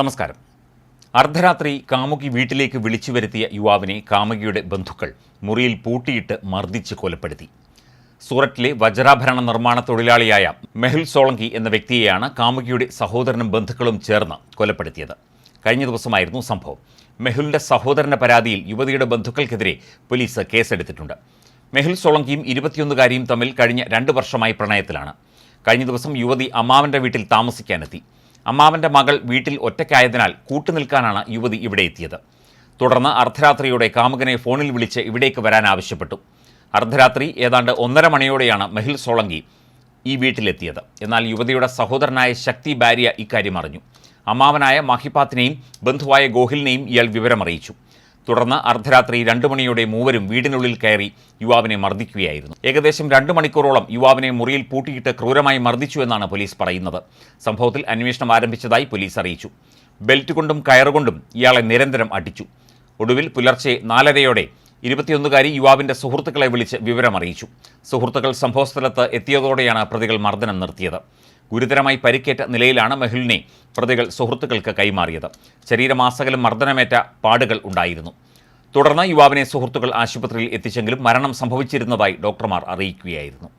നമസ്കാരം. അർദ്ധരാത്രി കാമുകി വീട്ടിലേക്ക് വിളിച്ചു വരുത്തിയ യുവാവിനെ കാമുകിയുടെ ബന്ധുക്കൾ മുറിയിൽ പൂട്ടിയിട്ട് മർദ്ദിച്ച് കൊലപ്പെടുത്തി. സൂററ്റിലെ വജ്രാഭരണ നിർമ്മാണ തൊഴിലാളിയായ മെഹുൽ സോളങ്കി എന്ന വ്യക്തിയെയാണ് കാമുകിയുടെ സഹോദരനും ബന്ധുക്കളും ചേർന്ന് കൊലപ്പെടുത്തിയത്. കഴിഞ്ഞ ദിവസമായിരുന്നു സംഭവം. മെഹുലിന്റെ സഹോദരന്റെ പരാതിയിൽ യുവതിയുടെ ബന്ധുക്കൾക്കെതിരെ പോലീസ് കേസെടുത്തിട്ടുണ്ട്. മെഹുൽ സോളങ്കിയും ഇരുപത്തിയൊന്നുകാരിയും തമ്മിൽ കഴിഞ്ഞ രണ്ട് വർഷമായി പ്രണയത്തിലാണ്. കഴിഞ്ഞ ദിവസം യുവതി അമ്മാവന്റെ വീട്ടിൽ താമസിക്കാനെത്തി. അമ്മാവന്റെ മകൾ വീട്ടിൽ ഒറ്റയ്ക്കായതിനാൽ കൂട്ടുനിൽക്കാനാണ് യുവതി ഇവിടെ എത്തിയത്. തുടർന്ന് അർദ്ധരാത്രിയോടെ കാമുകനെ ഫോണിൽ വിളിച്ച് ഇവിടേക്ക് വരാൻ ആവശ്യപ്പെട്ടു. അർദ്ധരാത്രി ഏതാണ്ട് ഒന്നര മണിയോടെയാണ് മെഹിൽ സോളങ്കി ഈ വീട്ടിലെത്തിയത്. എന്നാൽ യുവതിയുടെ സഹോദരനായ ശക്തി ബാരിയ ഇക്കാര്യം അറിഞ്ഞു. അമ്മാവനായ മഹിപാത്തിനെയും ബന്ധുവായ ഗോഹിലിനെയും ഇയാൾ വിവരമറിയിച്ചു. തുടർന്ന് അർദ്ധരാത്രി രണ്ടു മണിയോടെ മൂവരും വീടിനുള്ളിൽ കയറി യുവാവിനെ മർദ്ദിക്കുകയായിരുന്നു. ഏകദേശം രണ്ട് മണിക്കൂറോളം യുവാവിനെ മുറിയിൽ പൂട്ടിയിട്ട് ക്രൂരമായി മർദ്ദിച്ചു എന്നാണ് പോലീസ് പറയുന്നത്. സംഭവത്തിൽ അന്വേഷണം ആരംഭിച്ചതായി പോലീസ് അറിയിച്ചു. ബെൽറ്റ് കൊണ്ടും കയറുകൊണ്ടും ഇയാളെ നിരന്തരം അടിച്ചു. ഒടുവിൽ പുലർച്ചെ നാലരയോടെ ഇരുപത്തിയൊന്നുകാരി യുവാവിന്റെ സുഹൃത്തുക്കളെ വിളിച്ച് വിവരമറിയിച്ചു. സുഹൃത്തുക്കൾ സംഭവസ്ഥലത്ത് എത്തിയതോടെയാണ് പ്രതികൾ മർദ്ദനം നിർത്തിയത്. ഗുരുതരമായി പരിക്കേറ്റ നിലയിലാണ് മെഹുലിനെ പ്രതികൾ സുഹൃത്തുക്കൾക്ക് കൈമാറിയത്. ശരീരമാസകലം മർദ്ദനമേറ്റ പാടുകൾ ഉണ്ടായിരുന്നു. തുടർന്ന് യുവാവിനെ സുഹൃത്തുക്കൾ ആശുപത്രിയിൽ എത്തിച്ചെങ്കിലും മരണം സംഭവിച്ചിരുന്നതായി ഡോക്ടർമാർ അറിയിക്കുകയായിരുന്നു.